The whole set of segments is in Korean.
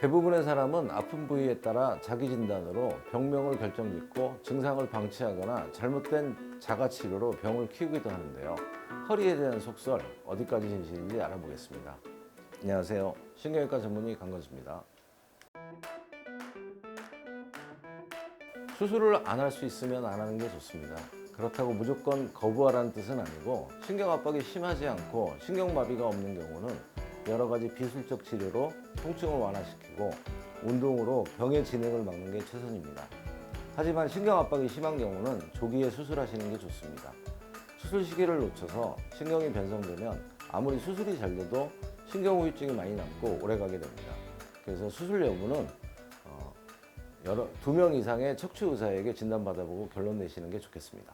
대부분의 사람은 아픈 부위에 따라 자기 진단으로 병명을 결정짓고 증상을 방치하거나 잘못된 자가 치료로 병을 키우기도 하는데요. 허리에 대한 속설 어디까지 진실인지 알아보겠습니다. 안녕하세요. 신경외과 전문의 강건수입니다. 수술을 안 할 수 있으면 안 하는 게 좋습니다. 그렇다고 무조건 거부하라는 뜻은 아니고 신경 압박이 심하지 않고 신경마비가 없는 경우는 여러 가지 비술적 치료로 통증을 완화시키고 운동으로 병의 진행을 막는 게 최선입니다. 하지만 신경 압박이 심한 경우는 조기에 수술하시는 게 좋습니다. 수술 시기를 놓쳐서 신경이 변성되면 아무리 수술이 잘 돼도 신경 후유증이 많이 남고 오래 가게 됩니다. 그래서 수술 여부는 어, 여러 두 명 이상의 척추 의사에게 진단 받아보고 결론 내시는 게 좋겠습니다.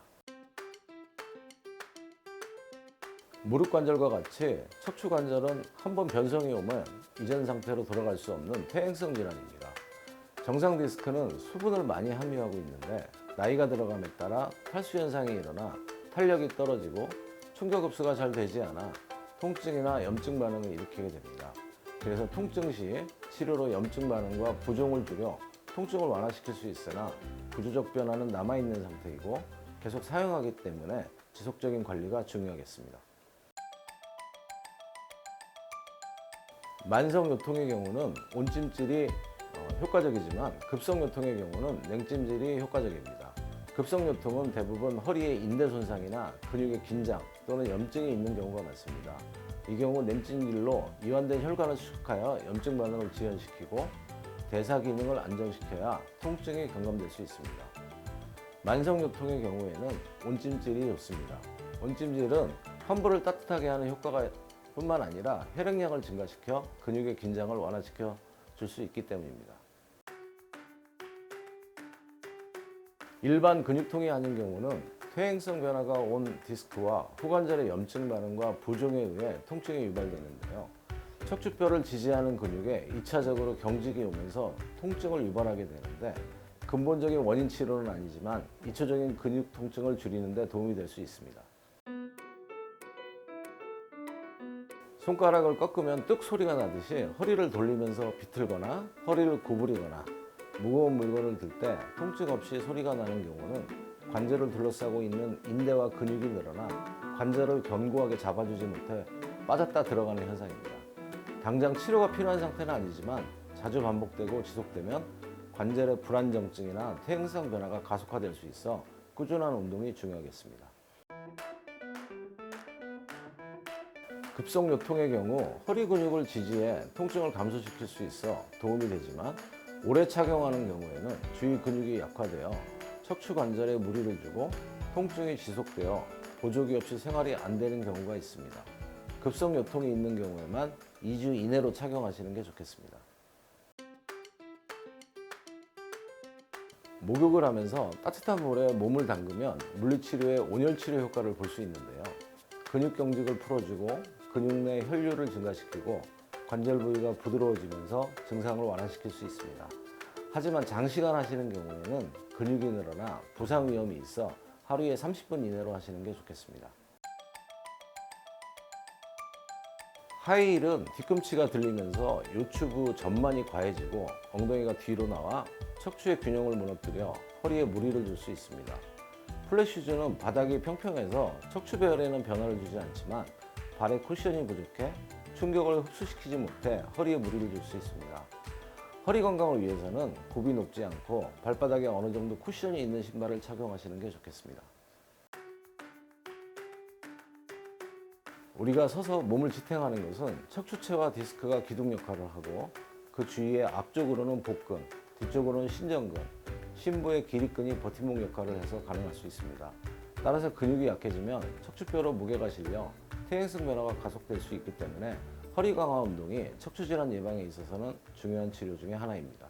무릎 관절과 같이 척추 관절은 한 번 변성이 오면 이전 상태로 돌아갈 수 없는 퇴행성 질환입니다. 정상 디스크는 수분을 많이 함유하고 있는데 나이가 들어감에 따라 탈수 현상이 일어나 탄력이 떨어지고 충격 흡수가 잘 되지 않아 통증이나 염증 반응을 일으키게 됩니다. 그래서 통증 시 치료로 염증 반응과 부종을 줄여 통증을 완화시킬 수 있으나 구조적 변화는 남아있는 상태이고 계속 사용하기 때문에 지속적인 관리가 중요하겠습니다. 만성 요통의 경우는 온찜질이 어, 효과적이지만 급성 요통의 경우는 냉찜질이 효과적입니다. 급성 요통은 대부분 허리의 인대 손상이나 근육의 긴장 또는 염증이 있는 경우가 많습니다. 이 경우 냉찜질로 이완된 혈관을 수축하여 염증 반응을 지연시키고 대사 기능을 안정시켜야 통증이 경감될 수 있습니다. 만성 요통의 경우에는 온찜질이 좋습니다. 온찜질은 환부를 따뜻하게 하는 효과가 뿐만 아니라 혈액량을 증가시켜 근육의 긴장을 완화시켜 줄 수 있기 때문입니다. 일반 근육통이 아닌 경우는 퇴행성 변화가 온 디스크와 후관절의 염증 반응과 부종에 의해 통증이 유발되는데요. 척추뼈를 지지하는 근육에 2차적으로 경직이 오면서 통증을 유발하게 되는데 근본적인 원인 치료는 아니지만 2초적인 근육 통증을 줄이는 데 도움이 될 수 있습니다. 손가락을 꺾으면 뚝 소리가 나듯이 허리를 돌리면서 비틀거나 허리를 구부리거나 무거운 물건을 들 때 통증 없이 소리가 나는 경우는 관절을 둘러싸고 있는 인대와 근육이 늘어나 관절을 견고하게 잡아주지 못해 빠졌다 들어가는 현상입니다. 당장 치료가 필요한 상태는 아니지만 자주 반복되고 지속되면 관절의 불안정증이나 퇴행성 변화가 가속화될 수 있어 꾸준한 운동이 중요하겠습니다. 급성 요통의 경우 허리 근육을 지지해 통증을 감소시킬 수 있어 도움이 되지만 오래 착용하는 경우에는 주위 근육이 약화되어 척추 관절에 무리를 주고 통증이 지속되어 보조기 없이 생활이 안 되는 경우가 있습니다. 급성 요통이 있는 경우에만 2주 이내로 착용하시는 게 좋겠습니다. 목욕을 하면서 따뜻한 물에 몸을 담그면 물리치료의 온열치료 효과를 볼 수 있는데요. 근육 경직을 풀어주고 근육 내 혈류를 증가시키고 관절 부위가 부드러워지면서 증상을 완화시킬 수 있습니다. 하지만 장시간 하시는 경우에는 근육이 늘어나 부상 위험이 있어 하루에 30분 이내로 하시는 게 좋겠습니다. 하이힐은 뒤꿈치가 들리면서 요추부 전만이 과해지고 엉덩이가 뒤로 나와 척추의 균형을 무너뜨려 허리에 무리를 줄 수 있습니다. 플랫 슈즈는 바닥이 평평해서 척추 배열에는 변화를 주지 않지만 발에 쿠션이 부족해 충격을 흡수시키지 못해 허리에 무리를 줄 수 있습니다. 허리 건강을 위해서는 굽이 높지 않고 발바닥에 어느 정도 쿠션이 있는 신발을 착용하시는 게 좋겠습니다. 우리가 서서 몸을 지탱하는 것은 척추체와 디스크가 기둥 역할을 하고 그 주위에 앞쪽으로는 복근, 뒤쪽으로는 신전근, 심부의 기립근이 버팀목 역할을 해서 가능할 수 있습니다. 따라서 근육이 약해지면 척추뼈로 무게가 실려 퇴행성 변화가 가속될 수 있기 때문에 허리 강화 운동이 척추 질환 예방에 있어서는 중요한 치료 중의 하나입니다.